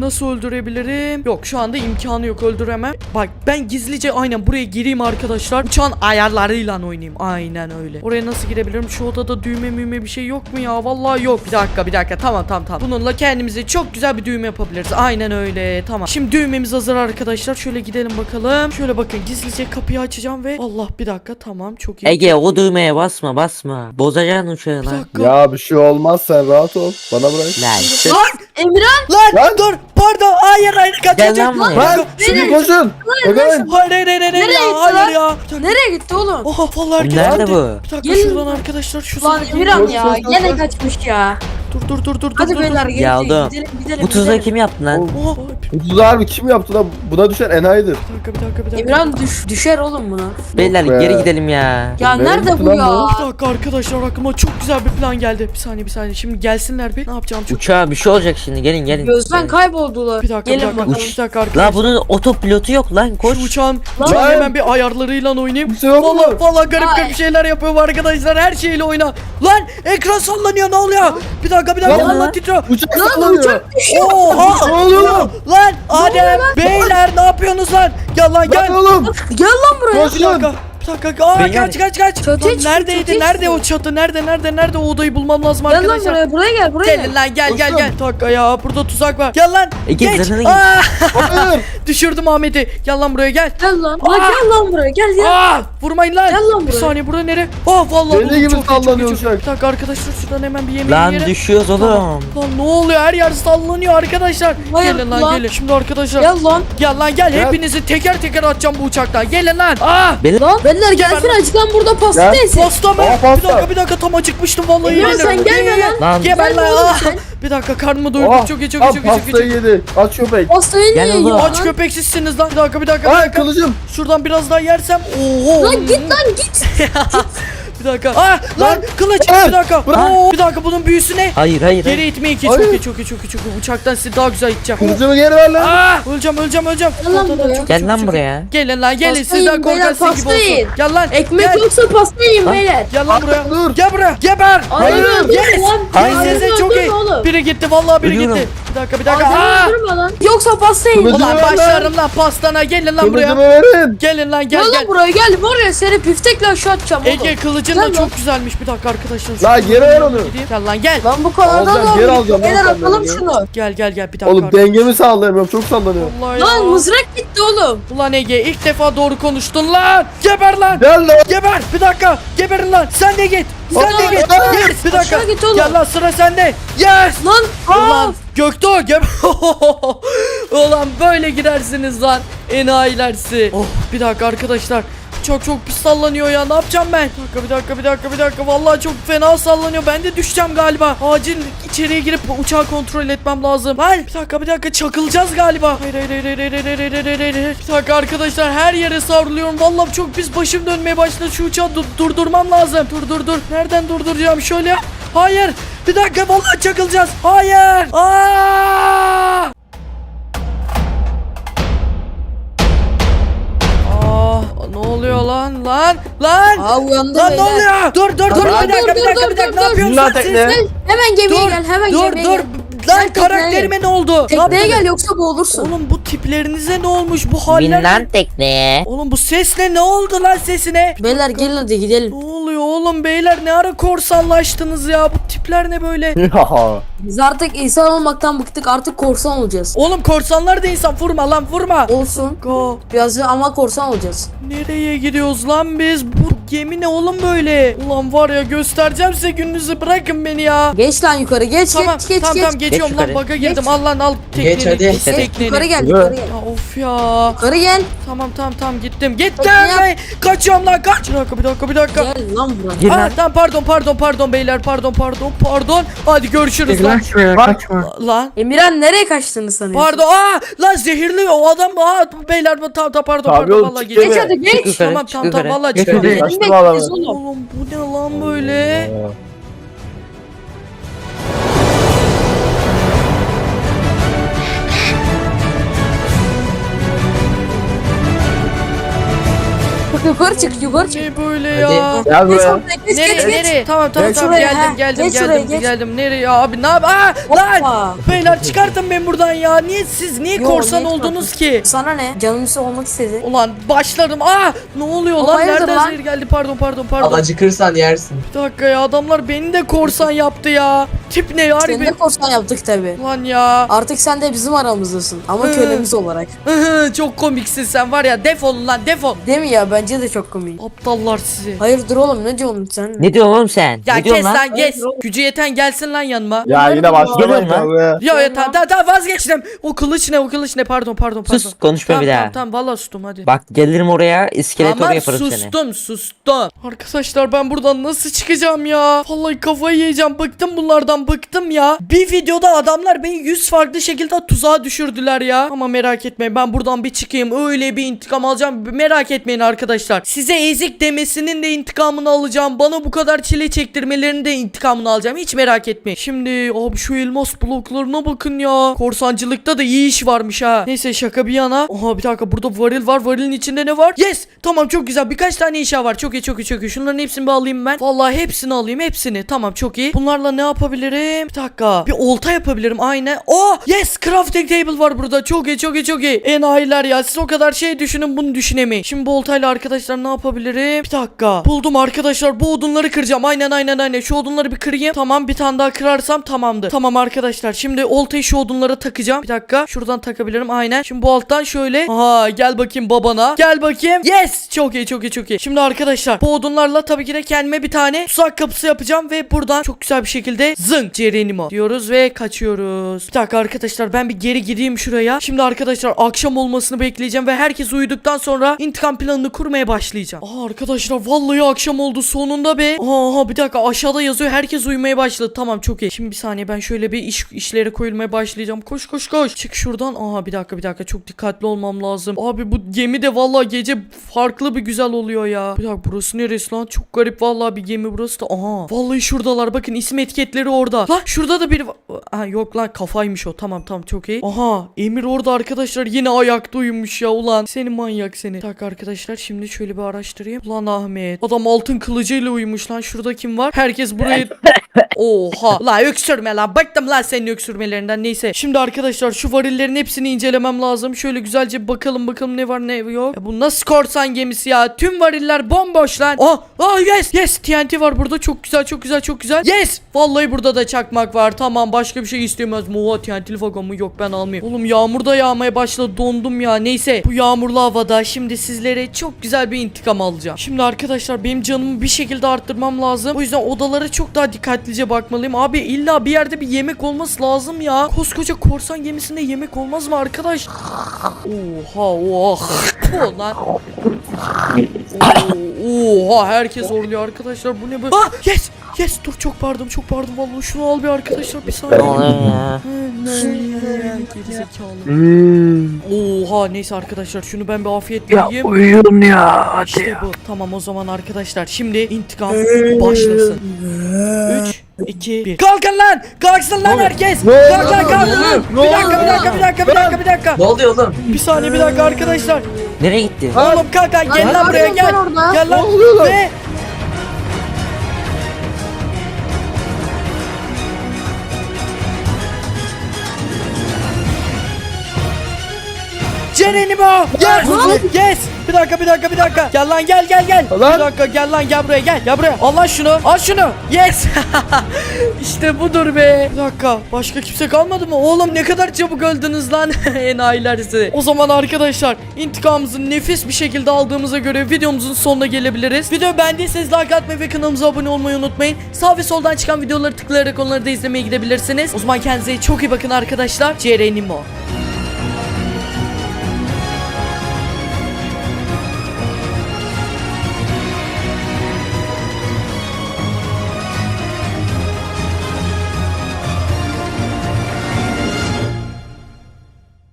Nasıl öldürebilirim? Yok şu anda imkanı yok öldüremem. Bak ben gizlice aynen buraya gireyim arkadaşlar. Uçağın ayarlarıyla oynayayım. Aynen öyle. Oraya nasıl girebilirim? Şu odada düğme müğme bir şey yok mu ya? Vallahi yok. Bir dakika bir dakika. Tamam tamam tamam. Bununla kendimize çok güzel bir düğme yapabiliriz. Aynen öyle. Tamam. Şimdi düğmemiz hazır arkadaşlar. Şöyle gidelim bakalım. Şöyle bakın gizlice kapıyı açacağım ve Allah bir dakika tamam çok iyi. Ege o düğmeye basma basma. Bozacaksın uçağı lan. Ya bir şey olmaz sen rahat ol. Bana bırak. Lan. Lan Emirhan Lan, Lan! dur pardon hayır hayır kaç Gel kaç lan buraya. Lan şunu koşun. Bakın. Hayır hayır hayır hayır Nereye ya gitti hayır lan? ya. Bir dakika. nereye gitti oğlum? Oha vallahi herkes Nerede gitti. bu? Bir dakika Gelin. şuradan arkadaşlar şu Lan Emirhan ya gene koş. kaçmış ya. Dur dur dur dur Hadi dur. beyler dur. gelin Geldim. gidelim gidelim. Bu tuzağı gidelim. kim yaptı lan? Oha. Bu tuzağı harbi kim yaptı lan? Buna düşen enayidir. Bir dakika bir dakika bir dakika. Emirhan düş, düşer oğlum buna. Beyler be. geri gidelim ya. Ya Nereye nerede bu lan ya? Bir dakika arkadaşlar aklıma çok güzel bir plan geldi. Bir saniye bir saniye. Şimdi gelsinler bir. Ne yapacağım çok. Uçağa bir şey olacak şimdi gelin gelin. Gözden kayboldular. Bir dakika bir Gelin dakika. bakalım. Bir dakika arkadaşlar. La bunun otopilotu yok lan koş. Şu uçağın, Lan. uçağın hemen bir ayarlarıyla oynayayım. Kimse yok mu? Valla valla garip Ay. garip şeyler yapıyorum arkadaşlar. Her şeyle oyna. Lan ekran sallanıyor ne oluyor? Bir dakika bir dakika Lan. valla titriyor. Uçak Lan sallanıyor. uçak Oha! Ne oluyor lan? Lan Adem beyler ne yapıyorsunuz lan? Gel lan gel. Lan oğlum. Gel lan buraya. Bir dakika. Bir dakika. Aa, kaç kaç kaç. Çatıya Lan neredeydi? çatıya Nerede o çatı? Nerede? Nerede? Nerede o odayı bulmam lazım Gel lan arkadaşlar. buraya. Buraya gel buraya Gelin gel. lan gel gel gel. Bir dakika ya burada tuzak var. Gel lan. Ege, Geç. zırhını giy. Aa, Hayır. düşürdüm Ahmet'i. Gel lan buraya gel. Gel lan. Lan Aa. gel lan buraya. Gel gel. Aa, vurmayın lan. Gel lan Bir buraya. saniye burada nere? Aa vallahi Deli buldum. gibi Çok iyi, çok iyi, sallanıyor çok iyi. uçak. Bir dakika arkadaşlar şuradan hemen bir yemeği Lan yiyelim. düşüyoruz oğlum. Lan ne oluyor? Her yer sallanıyor arkadaşlar. Hayır, gelin lan, lan. gelin. Şimdi arkadaşlar. Gel lan. Gel lan gel. Gel. Hepinizi teker teker atacağım bu uçaktan. Gelin lan. Aa! Lan. Beyler gelsin açıklan burada pasta Gel. yesin. Pasta mı? Aa, Bir pasta. dakika bir dakika tam acıkmıştım vallahi. Emirhan, yemin sen ederim. gelme Ye, ye. lan. Lan Geber Gelme lan. oğlum Aa! sen. Bir dakika karnımı doyurduk. Oh, Çok iyi çok iyi Al çok iyi. Çok iyi. pastayı yedi. Aç köpek. Pastayı Gel niye oğlum. yiyorsun Aç lan? köpeksizsiniz lan. Bir dakika bir dakika bir Ay dakika. kılıcım. Şuradan biraz daha yersem. Oo. Lan git lan git. Bir dakika. Aa lan Lan. kılıç. Bir dakika. Bırak. Oo, bir dakika bunun büyüsü ne? Hayır hayır. Geri itme iki. Çok iyi çok iyi çok iyi çok iyi. Uçaktan sizi daha güzel iteceğim. Kılıcımı geri ver lan. Aa, öleceğim öleceğim öleceğim. Gel lan buraya. Gel lan buraya. Gelin lan gelin sizden sizin gibi olsun. Gel lan. Ekmek gel. yoksa pasta yiyin beyler. Gel lan buraya. Dur. Gel buraya. Geber. Hayır. Yes. Hayır. Size çok iyi. Biri gitti vallahi biri gitti. Bir dakika bir dakika. Aa! lan. Yoksa pasta yiyin. Kılıcı- Ulan ver lan. başlarım lan pastana. Gelin lan Kılıcımı buraya. verin. Gelin lan gel Gel gel. lan buraya gel. Var ya seni piftekle aşağı atacağım oğlum. Ege kılıcın Gel da lan. çok güzelmiş. Bir dakika arkadaşlar. La, Şuradan geri ver onu. gideyim. Gel lan gel. Lan bu kadar da Alacağım, geri alacağım lan Beyler senden atalım ya. şunu. Gel gel gel bir dakika. Oğlum dengemi sağlayamıyorum. Çok sallanıyor. Vallahi ya. Lan mızrak gitti oğlum. Ulan Ege ilk defa doğru konuştun lan. Geber lan. Gel lan. Geber. Bir dakika. Geberin lan. Sen de git. Sen de git. Yes. Bir dakika. Git oğlum. Gel lan sıra sende. Yes. Lan. Ulan. Göktuğ gebe Ulan böyle gidersiniz lan enayilersi Oh bir dakika arkadaşlar çok çok pis sallanıyor ya. Ne yapacağım ben? Bir dakika bir dakika bir dakika bir dakika. Vallahi çok fena sallanıyor. Ben de düşeceğim galiba. Acil içeriye girip uçağı kontrol etmem lazım. Hayır bir dakika bir dakika çakılacağız galiba. Hayır hayır hayır hayır hayır hayır hayır hayır. Bir dakika arkadaşlar her yere savruluyorum. Vallahi çok pis başım dönmeye başladı. Şu uçağı dur durdurmam lazım. Dur dur dur. Nereden durduracağım? Şöyle. Hayır. Bir dakika vallahi çakılacağız. Hayır. Aa! Ne oluyor lan lan lan Aa uyandı Lan ne beyler. oluyor? Dur dur dur Aa, bir dakika dur, bir dakika dur, bir dakika dur, ne dur. yapıyorsun Lan sen? tekne. Gel, hemen gemiye Dur gel hemen dur gemiye dur gel. lan Sen tekneye karakterime ne oldu? Ne Tekneye gel yoksa boğulursun. Oğlum bu tiplerinize ne olmuş bu Bin haller? lan tekneye. Oğlum bu sesle ne oldu lan sesine? Beyler gelin hadi Ne gidelim. oluyor oğlum beyler ne ara korsanlaştınız ya bu tipler ne böyle? Biz artık insan olmaktan bıktık artık korsan olacağız. Oğlum korsanlar da insan vurma lan vurma. Olsun. Go. Biraz ama korsan olacağız. Nereye gidiyoruz lan biz? Bu gemi ne oğlum böyle? Ulan var ya göstereceğim size gününüzü bırakın beni ya. Geç lan yukarı geç Tamam geç geç tamam geç. tamam geçiyorum lan yukarı. baka girdim Geç. al lan al tekneni. Geç hadi. Geç Geç, tekneni. Yukarı gel yukarı gel. Ya of ya. Yukarı gel. Tamam tamam tamam gittim. Gittim. Tekneye- Ben kaçıyorum lan kaç. Bir dakika bir dakika bir dakika. Gel lan buraya. Gir Aa, lan. tamam pardon pardon pardon beyler pardon pardon pardon. Hadi görüşürüz lan. Lan. Emirhan nereye kaçtığını sanıyorsun? Pardon. Aa lan zehirli o adam. Aa beyler tamam tamam pardon Tabii pardon oğlum, vallahi çık geçiyorum. Geç hadi geç. Tamam tamam tamam vallahi Geç çıkıyorum. hadi. Bekliyoruz adamı. oğlum. Bu ne lan böyle? Yukarı çık yukarı çık. Ne böyle ya? Gel Geç buraya. oraya geç Nereye geç geç. nereye? Tamam tamam Geç tamam şuraya, geldim ha. geldim Geç geldim şuraya, geç. geldim. Nereye abi ne yap? Aa lan! Hoppa. Beyler çıkartın beni buradan ya. Niye siz niye Yo, korsan niye oldunuz ki? Sana ne? Canım ise olmak istedi. Ulan başlarım. Aa ne oluyor O lan? hayırdır Nereden lan? zehir geldi? Pardon pardon pardon. Al acıkırsan yersin. Bir dakika ya adamlar beni de korsan yaptı ya. Tip ne ya Seni harbi? de korsan yaptık tabi. Lan ya. Artık sen de bizim aramızdasın ama Hı. kölemiz olarak. Çok komiksin sen var ya defolun lan defol. Değil mi ya? Bence de çok komik. Aptallar sizi. Hayırdır oğlum ne diyorsun sen? Ne diyorsun oğlum sen? Ya ne kes lan? lan kes. Hayır. Gücü yeten gelsin lan yanıma. Ya yine başlamayın Geliyorum kavgaya. Ya ya tamam tamam tamam, vazgeçtim. O kılıç ne o kılıç ne pardon pardon pardon. Sus konuşma Tamam bir daha. tamam tamam valla sustum hadi. Bak gelirim oraya iskeletor Ama yaparım seni. sustum sustum. Arkadaşlar ben buradan nasıl çıkacağım ya? Vallahi kafayı yiyeceğim. Bıktım bunlardan bıktım ya. Bir videoda adamlar beni 100 farklı şekilde tuzağa düşürdüler ya. Ama merak etmeyin ben buradan bir çıkayım. Öyle bir intikam alacağım. Merak etmeyin arkadaşlar. Size ezik demesinin de intikamını alacağım. Bana bu kadar çile çektirmelerinin de intikamını alacağım. Hiç merak etmeyin. Şimdi abi şu elmas bloklarına bakın ya. Korsancılıkta da iyi iş varmış ha. Neyse şaka bir yana. Oha bir dakika burada varil var. Varilin içinde ne var? Yes. Tamam çok güzel. Birkaç tane inşa var. Çok iyi çok iyi çok iyi. Şunların hepsini bir alayım ben. Vallahi hepsini alayım. Hepsini. Tamam çok iyi. Bunlarla ne yapabilirim? Bir dakika. Bir olta yapabilirim. Aynen. Oh yes. Crafting table var burada. Çok iyi çok iyi çok iyi. Enayiler ya. Siz o kadar şey düşünün bunu düşünemeyin. Şimdi bu oltayla arkadaşlar ne yapabilirim? Bir dakika. Buldum arkadaşlar. Bu odunları kıracağım. Aynen aynen aynen. Şu odunları bir kırayım. Tamam bir tane daha kırarsam tamamdır. Tamam arkadaşlar. Şimdi oltayı şu odunlara takacağım. Bir dakika. Şuradan takabilirim. Aynen. Şimdi bu alttan şöyle. Aha gel bakayım babana. Gel bakayım. Yes. Çok iyi çok iyi çok iyi. Şimdi arkadaşlar bu odunlarla tabii ki de kendime bir tane tuzak kapısı yapacağım ve buradan çok güzel bir şekilde zınk Cerenimo diyoruz ve kaçıyoruz. Bir dakika arkadaşlar ben bir geri gideyim şuraya. Şimdi arkadaşlar akşam olmasını bekleyeceğim ve herkes uyuduktan sonra intikam planını kurmaya başlayacağım. Aa arkadaşlar vallahi akşam oldu sonunda be. Aha bir dakika aşağıda yazıyor herkes uyumaya başladı. Tamam çok iyi. Şimdi bir saniye ben şöyle bir iş işlere koyulmaya başlayacağım. Koş koş koş. Çık şuradan. Aha bir dakika bir dakika çok dikkatli olmam lazım. Abi bu gemi de vallahi gece farklı bir güzel oluyor ya. Bir dakika burası neresi lan? Çok garip vallahi bir gemi burası da. Aha. Vallahi şuradalar bakın isim etiketleri orada. Lan şurada da var. Ha yok lan kafaymış o. Tamam tamam çok iyi. Aha Emir orada arkadaşlar yine ayakta uyumuş ya ulan. Seni manyak seni. Bir dakika arkadaşlar şimdi şöyle bir araştırayım. Ulan Ahmet. Adam altın kılıcıyla uyumuş lan. Şurada kim var? Herkes burayı Oha. La öksürme lan. Bıktım lan senin öksürmelerinden. Neyse. Şimdi arkadaşlar şu varillerin hepsini incelemem lazım. Şöyle güzelce bakalım bakalım ne var ne yok. Ya bu nasıl korsan gemisi ya? Tüm variller bomboş lan. Ah, ah yes. Yes. TNT var burada. Çok güzel çok güzel çok güzel. Yes. Vallahi burada da çakmak var. Tamam başka bir şey istemez. Oha TNT'li vagon mu? Yok ben almayayım. Oğlum yağmur da yağmaya başladı. Dondum ya. Neyse. Bu yağmurlu havada şimdi sizlere çok güzel bir intikam alacağım. Şimdi arkadaşlar benim canımı bir şekilde arttırmam lazım. O yüzden odalara çok daha dikkatlice bakmalıyım. Abi illa bir yerde bir yemek olması lazım ya. Koskoca korsan gemisinde yemek olmaz mı arkadaş? Oha oha. Puh lan. Oha herkes orluyor arkadaşlar bu ne böyle? Ah yes yes dur çok pardon çok pardon vallahi şunu al bir arkadaşlar bir saniye. Ne oluyor ya? Gerizekalı. Hmm. Oha neyse arkadaşlar şunu ben bir afiyetle yiyeyim. uyuyorum ya hadi İşte bu. Tamam o zaman arkadaşlar şimdi intikam başlasın. 3 2 1 Kalkın lan! Kalksın lan herkes! Ne Kalk lan kalk! Ne oldu? Bir dakika bir dakika bir dakika bir dakika bir dakika. Ne oluyor oğlum? Bir saniye bir dakika arkadaşlar. Nereye gitti? Oğlum kalk gel lan buraya gel. Gel lan. Ne Ve Cerenimo! Yes! Yes! Bir dakika bir dakika bir dakika. Gel lan gel gel gel. Lan. Bir dakika gel lan gel buraya gel. Gel buraya. Al lan şunu. Al şunu. Yes! işte budur be. Bir dakika. Başka kimse kalmadı mı? Oğlum ne kadar çabuk öldünüz lan. Enayiler sizi. O zaman arkadaşlar intikamımızı nefis bir şekilde aldığımıza göre videomuzun sonuna gelebiliriz. Video beğendiyseniz like atmayı ve kanalımıza abone olmayı unutmayın. Sağ ve soldan çıkan videoları tıklayarak onları da izlemeye gidebilirsiniz. O zaman kendinize çok iyi bakın arkadaşlar. Cerenimo.